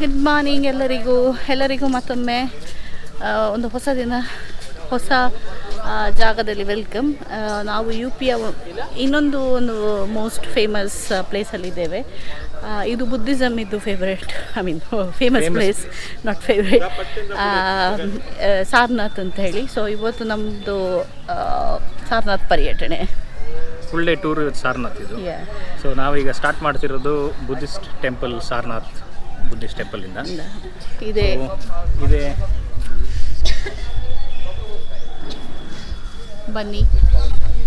Good morning ಎಲ್ಲರಿಗೂ. ಎಲ್ಲರಿಗೂ ಮತ್ತೊಮ್ಮೆ ಒಂದು ಹೊಸ ದಿನ ಹೊಸ ಜಾಗದಲ್ಲಿ ವೆಲ್ಕಮ್ ನಾವು ಯು ಪಿಯ ಇನ್ನೊಂದು ಒಂದು ಮೋಸ್ಟ್ ಫೇಮಸ್ ಪ್ಲೇಸಲ್ಲಿದ್ದೇವೆ ಇದು ಬುದ್ಧಿಸಮ್ ಇದು favourite I mean famous place not favourite Sarnath ಅಂತ ಹೇಳಿ. ಸೊ ಇವತ್ತು ನಮ್ಮದು ಸಾರನಾಥ್ ಪರ್ಯಟನೆ. ಫುಲ್ ಡೇ ಟೂರ್ ಸಾರನಾಥ್ ಇದು. ಸೊ ನಾವೀಗ ಸ್ಟಾರ್ಟ್ ಮಾಡ್ತಿರೋದು ಬುದ್ಧಿಸ್ಟ್ ಟೆಂಪಲ್ ಸಾರನಾಥ್. ಬುದ್ಧಿಸ್ಟ್ ಟೆಂಪಲಿಂದ ಇದೆ. ಇದೆ. ಬನ್ನಿ.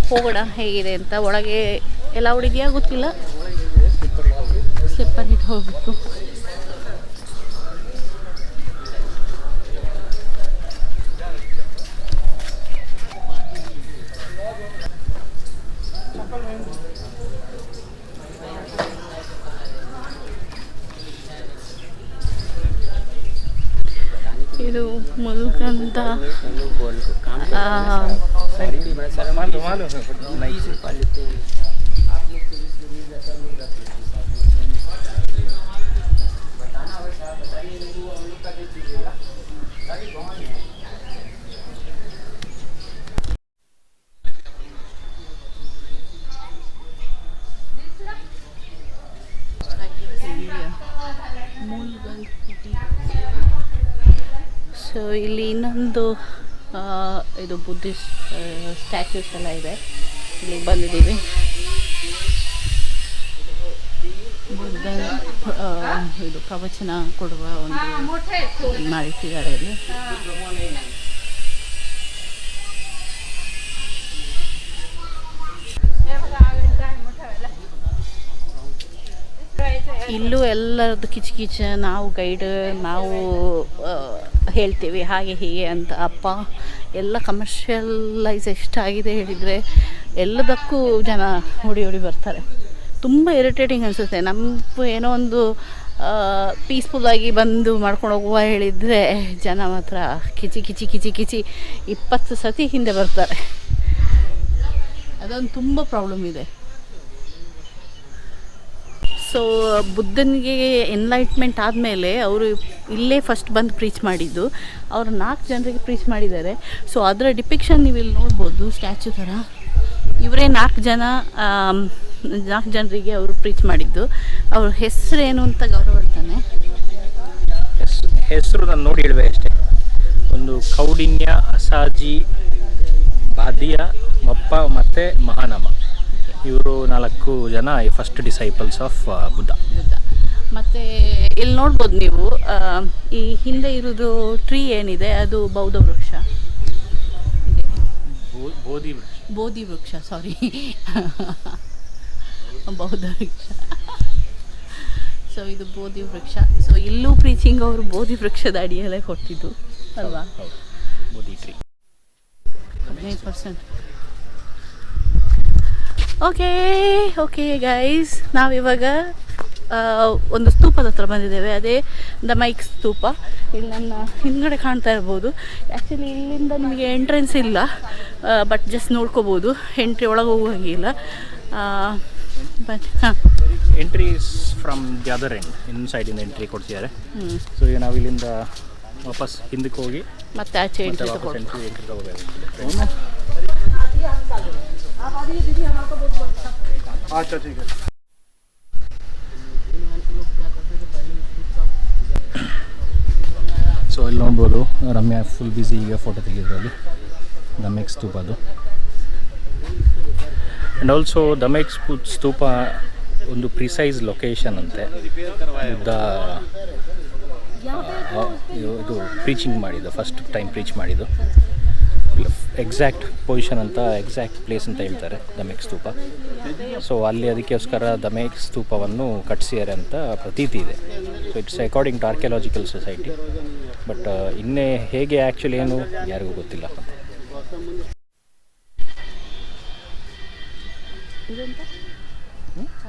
ಹೋಗೋಣ ಹೇಗಿದೆ ಅಂತ. ಒಳಗೆ ಎಲ್ಲ ಹೊಡಿದೆಯಾ ಗೊತ್ತಿಲ್ಲ? ಸ್ಲಿಪ್ಪರ್ ಇಟ್ಟು ಹೋಗ್ಬೇಕು ಇದು ಮುಲ್ಕಂತ ಆ, ಸೊ ಇಲ್ಲಿ ಇನ್ನೊಂದು ಇದು ಬುದ್ಧಿಸ್ಟ್ ಸ್ಟ್ಯಾಚ್ಯೂಸ್ ಎಲ್ಲ ಇದೆ. ಇಲ್ಲಿ ಬಂದಿದ್ದೀವಿ. ಬುದ್ಧ ಇದು ಪ್ರವಚನ ಕೊಡುವ ಒಂದು ಮಾಡಿಟ್ಟಿದ್ದಾರೆ ಇಲ್ಲಿ. ಇಲ್ಲೂ ಎಲ್ಲರದ್ದು ಕಿಚಕಿಚ ನಾವು ಗೈಡ್, ನಾವು ಹೇಳ್ತೀವಿ ಹಾಗೆ ಹೀಗೆ ಅಂತ. ಅಪ್ಪ, ಎಲ್ಲ ಕಮರ್ಷಿಯಲೈಸ್ ಎಷ್ಟಾಗಿದೆ ಹೇಳಿದರೆ ಎಲ್ಲದಕ್ಕೂ ಜನ ಹೊಡಿ ಹೊಡಿ ಬರ್ತಾರೆ. ತುಂಬ ಇರಿಟೇಟಿಂಗ್ ಅನಿಸುತ್ತೆ. ನಮ್ಮ ಏನೋ ಒಂದು ಪೀಸ್ಫುಲ್ಲಾಗಿ ಬಂದು ಮಾಡ್ಕೊಂಡು ಹೋಗುವ ಹೇಳಿದರೆ ಜನ ಮಾತ್ರ ಕಿಚಿ ಕಿಚಿ ಕಿಚಿ ಕಿಚಿ ಇಪ್ಪತ್ತು ಸತಿ ಹಿಂದೆ ಬರ್ತಾರೆ. ಅದೊಂದು ತುಂಬ ಪ್ರಾಬ್ಲಮ್ ಇದೆ. ಸೊ ಬುದ್ಧನಿಗೆ ಎನ್ಲೈಟ್ಮೆಂಟ್ ಆದಮೇಲೆ ಅವರು ಇಲ್ಲೇ ಫಸ್ಟ್ ಬಂದು ಪ್ರೀಚ್ ಮಾಡಿದ್ದು. ಅವರು ನಾಲ್ಕು ಜನರಿಗೆ ಪ್ರೀಚ್ ಮಾಡಿದ್ದಾರೆ. ಸೊ ಅದರ ಡಿಪಿಕ್ಷನ್ ನೀವು ಇಲ್ಲಿ ನೋಡ್ಬೋದು ಸ್ಟ್ಯಾಚು ಥರ. ಇವರೇ ನಾಲ್ಕು ಜನ ನಾಲ್ಕು ಜನರಿಗೆ ಅವರು ಪ್ರೀಚ್ ಮಾಡಿದ್ದು. ಅವ್ರ ಹೆಸರೇನು ಅಂತ ಗೌರವ ಹೇಳ್ತಾನೆ. ಹೆಸರು ನಾನು ನೋಡಿ ಹೇಳುವೆ ಅಷ್ಟೇ. ಒಂದು ಕೌಡಿನ್ಯ, ಅಸಾಜಿ, ಬಾದಿಯ, ಮಪ್ಪ ಮತ್ತು ಮಹಾನಮ. ಇವರು ನಾಲ್ಕು ಜನ first disciples of Buddha. Buddha. ಮತ್ತು ಇಲ್ಲಿ ನೋಡ್ಬೋದು ನೀವು ಈ ಹಿಂದೆ ಇರೋದು ಟ್ರೀ ಏನಿದೆ ಅದು ಬೌದ್ಧ ವೃಕ್ಷ. ಬೋಧಿ ಬೋಧಿ ಬೋಧಿ ವೃಕ್ಷ ಸಾರಿ ಬೌದ್ಧ ವೃಕ್ಷ. ಸೊ ಇದು ಬೋಧಿ ವೃಕ್ಷ. ಸೊ ಇಲ್ಲೂ ಪ್ರೀಚಿಂಗ್ ಅವರು ಬೋಧಿ ವೃಕ್ಷದ ಅಡಿಯಲ್ಲೇ ಕೊಟ್ಟಿದ್ದು. ಅಲ್ವಾ? ಬೋಧಿ ಟ್ರೀ ಹದಿನೈದು ಪರ್ಸೆಂಟ್ ಓಕೆ ಓಕೆ ಗೈಸ್ ನಾವಿವಾಗ ಒಂದು ಸ್ತೂಪದ ಹತ್ರ ಬಂದಿದ್ದೇವೆ. ಅದೇ ದ ಮೈಕ್ ಸ್ತೂಪ. ಇಲ್ಲಿ ನನ್ನ ಹಿಂದ್ಗಡೆ ಕಾಣ್ತಾ ಇರ್ಬೋದು. ಆ್ಯಕ್ಚುಲಿ ಇಲ್ಲಿಂದ ನಿಮಗೆ ಎಂಟ್ರೆನ್ಸ್ ಇಲ್ಲ. ಬಟ್ ಜಸ್ಟ್ ನೋಡ್ಕೋಬೋದು. ಎಂಟ್ರಿ ಒಳಗೆ ಹೋಗುವಂಗಿಲ್ಲ ಬಟ್ ಹಾಂ. Entry from the other end in ಸೈಡಿಂದ ಎಂಟ್ರಿ ಕೊಡ್ತಿದ್ದಾರೆ ಸೊ ಈಗ ನಾವು ಇಲ್ಲಿಂದ ವಾಪಸ್ ಹಿಂದಕ್ಕೆ ಹೋಗಿ ಮತ್ತೆ ಆಚೆ ಎಂಟ್ರಿ ವಾಪಸ್ ತಗೊಳ್ಳಿ ठीक है। ಸೊ ಇಲ್ಲಿ ನೋಡ್ಬೋದು ರಮ್ಯಾ ಫುಲ್ ಬ್ಯುಸಿ ಈಗ ಫೋಟೋ ತೆಗೆದ್ರಲ್ಲಿ ದಮೆಕ್ ಸ್ತೂಪ ಅದು. ಆ್ಯಂಡ್ ಆಲ್ಸೋ ದಮೆಕ್ ಸ್ತೂಪ ಒಂದು ಪ್ರಿಸೈಸ್ ಲೊಕೇಶನ್ ಅಂತೆ. ಬುದ್ಧ ಆ, ಇದು- ಇದು ಪ್ರೀಚಿಂಗ್ ಮಾಡಿದ್ದು ಫಸ್ಟ್ ಟೈಮ್ ಪ್ರೀಚ್ ಮಾಡಿದ್ದು. ಎಕ್ಸಾಕ್ಟ್ ಪೊಸಿಷನ್ ಅಂತ ಎಕ್ಸಾಕ್ಟ್ ಪ್ಲೇಸ್ ಅಂತ ಹೇಳ್ತಾರೆ ದಮೇಕ್ ಸ್ತೂಪ. ಸೊ ಅಲ್ಲಿ ಅದಕ್ಕೋಸ್ಕರ ದಮೇಕ್ ಸ್ತೂಪವನ್ನು ಕಟ್ಸಿದ್ದಾರೆ ಅಂತ ಪ್ರತೀತಿ ಇದೆ. So it's according to archaeological society but ಇನ್ನೇ ಹೇಗೆ ಆ್ಯಕ್ಚುಲಿ ಏನು ಯಾರಿಗೂ ಗೊತ್ತಿಲ್ಲ.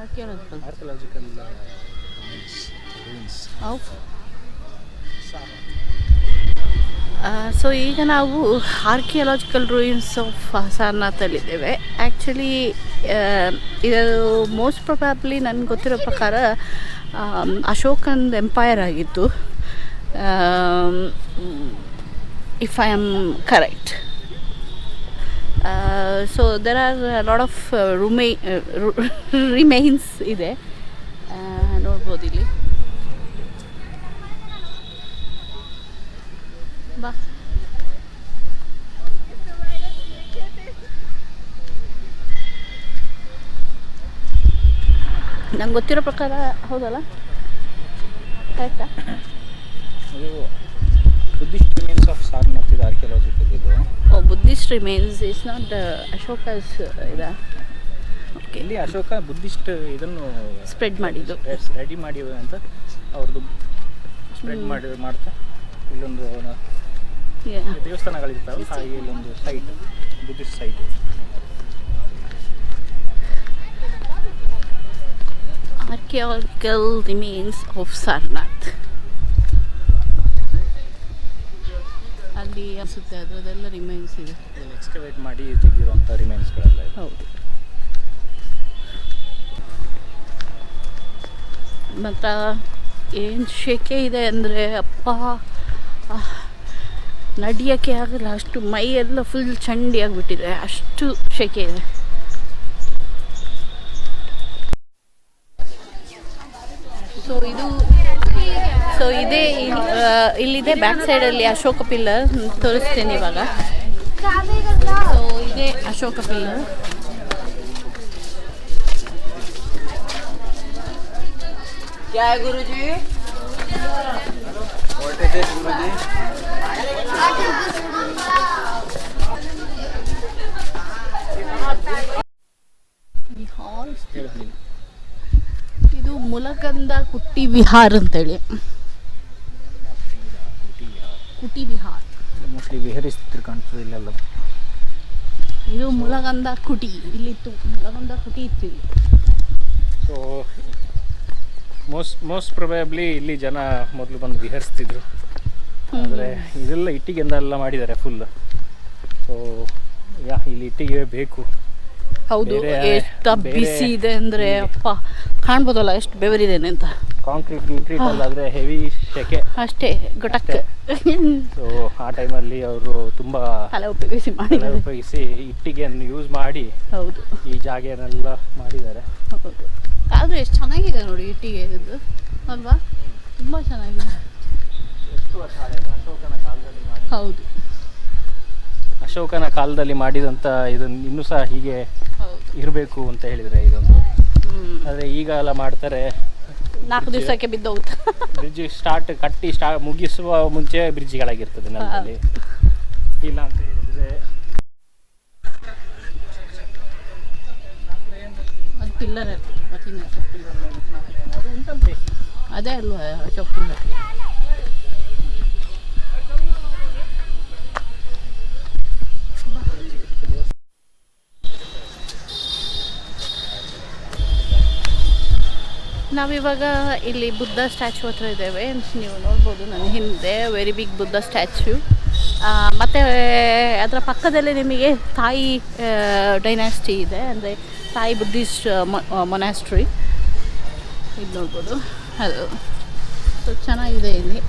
ಆರ್ಕಿಯಾಲಜಿಕಲ್ ಸೊ ಈಗ ನಾವು ಆರ್ಕಿಯಾಲಜಿಕಲ್ ರೂಯಿನ್ಸ್ ಆಫ್ ಸಾರನಾಥಲ್ಲಿದ್ದೇವೆ ಆ್ಯಕ್ಚುಲಿ ಇದು ಮೋಸ್ಟ್ ಪ್ರೊಬ್ಯಾಬ್ಲಿ ನನಗೆ ಗೊತ್ತಿರೋ ಪ್ರಕಾರ ಅಶೋಕನ್ ಎಂಪೈರ್ ಆಗಿತ್ತು. If I am correct so there are lot of ರುಮೈ remains ಇದೆ. ನೋಡ್ಬೋದು ಇಲ್ಲಿ. ನಂಗೆ ಗೊತ್ತಿರೋ ಪ್ರಕಾರ ಹೌದಲ್ಲ? ಕರೆಕ್ಟಾ ಇದು ಬುದ್ಧಿಸ್ಟ್ ರಿಮೇನ್ಸ್ ಆಫ್ ಸಾರನಾಥ್ ಇದು ಆರ್ಕಿಯಾಲಜಿಕಲ್ ಇದು ಓ Buddhist remains is not Ashoka's ಇದಾ? ಓಕೆ ಇಲ್ಲಿ ಅಶೋಕ ಬುದ್ಧಿಸ್ಟ್ ಇದನ್ನು ಸ್ಪ್ರೆಡ್ ಮಾಡಿದ್ದು. ರೆಡಿ ಮಾಡಿ ಅಂತ ಅವ್ರದ್ದು ಸ್ಪ್ರೆಡ್ ಮಾಡಿ ಮಾಡ್ತಾ ಇಲ್ಲೊಂದು. ದೇವಸ್ಥಾನಗಳಿರ್ತಾವೆ ಹಾಗೆ ಇಲ್ಲೊಂದು site Buddhist site archaeological remains of Sarnath ಅಲ್ಲಿ ಅನಿಸುತ್ತೆ ಅದರದೆಲ್ಲ ರಿಮೈನ್ಸ್ ಇದೆ. ಎಕ್ಸ್ಕವೇಟ್ ಮಾಡಿ ತೆಗೆದಿರುವಂಥ ರಿಮೈನ್ಸ್ಗಳೆಲ್ಲ ಹೌದು. ಮತ್ತು ಏನು ಶೆಕೆ ಇದೆ ಅಂದರೆ ಅಪ್ಪ ನಡಿಯೋಕ್ಕೆ ಆಗಲ್ಲ. ಅಷ್ಟು ಮೈಯೆಲ್ಲ ಫುಲ್ ಚಂಡಿ ಆಗಿಬಿಟ್ಟಿದೆ. ಅಷ್ಟು ಶೆಕೆ ಇದೆ. ಸೊ ಇದು ಸೊ ಇದೇ ಇಲ್ಲಿದೆ ಬ್ಯಾಕ್ ಸೈಡಲ್ಲಿ ಅಶೋಕ ಪಿಲ್ಲರ್ ತೋರಿಸ್ತೀನಿ ಇವಾಗ ಸೊ ಇದೇ Ashoka pillar Guruji The hall still. ಇದು ಮುಲಗಂದ ಕುಟ್ಟಿ ವಿಹಾರ್ ಅಂತೇಳಿ. ಕುಟಿ ವಿಹಾರ್. ಮೋಸ್ಟ್ಲಿ ವಿಹರಿಸ್ತಿದ್ರು ಕಾಣ್ತದೆ ಇಲ್ಲೆಲ್ಲ. ಇದು ಮುಲಗಂದ ಕುಟಿ ಇಲ್ಲಿತ್ತು. ಮುಲಗಂದ ಕುಟಿ ಇತ್ತು ಇಲ್ಲಿ. ಸೊ ಮೋಸ್ಟ್ ಮೋಸ್ಟ್ ಪ್ರೊಬ್ಯಾಬ್ಲಿ ಇಲ್ಲಿ ಜನ ಮೊದಲು ಬಂದು ವಿಹರಿಸ್ತಿದ್ರು. ಆದರೆ ಇದೆಲ್ಲ ಇಟ್ಟಿಗೆಯಿಂದ ಎಲ್ಲ ಮಾಡಿದ್ದಾರೆ ಫುಲ್ ಸೊ ಯಾ ಇಲ್ಲಿ ಇಟ್ಟಿಗೆ ಬೇಕು. ಹೌದು ಎಷ್ಟು ಬಿಸಿ ಇದೆ ಅಂದ್ರೆ ಅಪ್ಪ ಕಾಣ್ಬೋದಲ್ಲ ಎಷ್ಟು ಬೆವರಿದ್ದೇನೆ ಅಂತ. ಕಾಂಕ್ರೀಟ್ ಗಿಂಕ್ರೀಟ್ ಅಲ್ಲಾದ್ರೆ ಹೆವಿ ಶೆಕೆ. ಅಷ್ಟೇ ಗಟಕ್ಕೆ ಸೊ ಆ ಟೈಮಲ್ಲಿ ಅವರು ತುಂಬ ತಲೆ ಉಪಯೋಗಿಸಿ ಮಾಡಿ ಉಪಯೋಗಿಸಿ ಇಟ್ಟಿಗೆಯನ್ನು ಯೂಸ್ ಮಾಡಿ ಹೌದು. ಈ ಜಾಗೆನೆಲ್ಲ ಮಾಡಿದ್ದಾರೆ. ಹೌದು. ಆದರೂ ಎಷ್ಟು ಚೆನ್ನಾಗಿದೆ ನೋಡಿ ಇಟ್ಟಿಗೆ ಇದು ಅಲ್ವಾ? ತುಂಬ ಚೆನ್ನಾಗಿದೆ. ಹೌದು. ಅಶೋಕನ ಕಾಲದಲ್ಲಿ ಮಾಡಿದಂಥ ಇದನ್ನು ಇನ್ನೂ ಸಹ ಹೀಗೆ ಇರಬೇಕು ಅಂತ ಹೇಳಿದರೆ ಇದೊಂದು. ಆದರೆ ಈಗ ಎಲ್ಲ ಮಾಡ್ತಾರೆ. ನಾಲ್ಕು ದಿವಸಕ್ಕೆ ಬಿದ್ದೋಗುತ್ತೆ. ಬ್ರಿಡ್ಜ್ ಸ್ಟಾರ್ಟ್ ಕಟ್ಟಿ ಸ್ಟಾ ಮುಗಿಸುವ ಮುಂಚೆ ಬ್ರಿಡ್ಜ್ಗಳಾಗಿರ್ತದೆ ನಮ್ಮಲ್ಲಿ ಇಲ್ಲ ಅಂತ ಹೇಳಿದರೆ ಅದು ಪಿಲ್ಲರ್ ಅದೇ ಅಲ್ವಾ ಅಶೋಕ್ ಪಿಲ್ಲರ್? ನಾವಿವಾಗ ಇಲ್ಲಿ ಬುದ್ಧ ಸ್ಟ್ಯಾಚು ಹತ್ರ ಇದ್ದೇವೆ. ನೀವು ನೋಡ್ಬೋದು ನನ್ನ ಹಿಂದೆ ವೆರಿ ಬಿಗ್ ಬುದ್ಧ ಸ್ಟ್ಯಾಚು ಮತ್ತು ಅದರ ಪಕ್ಕದಲ್ಲೇ ನಿಮಗೆ ತಾಯಿ ಡೈನಾಸ್ಟಿ ಇದೆ. ಅಂದರೆ ತಾಯಿ ಬುದ್ಧಿಸ್ಟ್ ಮೊನಾಸ್ಟ್ರಿ ಇದು ನೋಡ್ಬೋದು. ಅದು. ಸೊ ಚೆನ್ನಾಗಿದೆ ಇಲ್ಲಿ.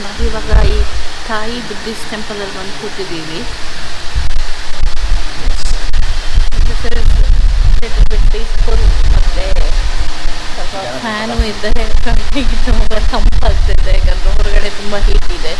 ನಾವಿವಾಗ ಈ ತಾಯಿ ಬುದ್ಧಿಸ್ಟ್ ಟೆಂಪಲಲ್ಲಿ ಬಂದು ಕೂತಿದ್ದೀವಿ. ಫ್ಯಾನು ಇದ್ದರೆ ಕಣ್ಣಿಗೆ ತುಂಬ ತಂಪಾಗ್ತಿದೆ. ಯಾಕಂದರೆ ಹೊರಗಡೆ ತುಂಬ ಹೀಟ್ ಇದೆ.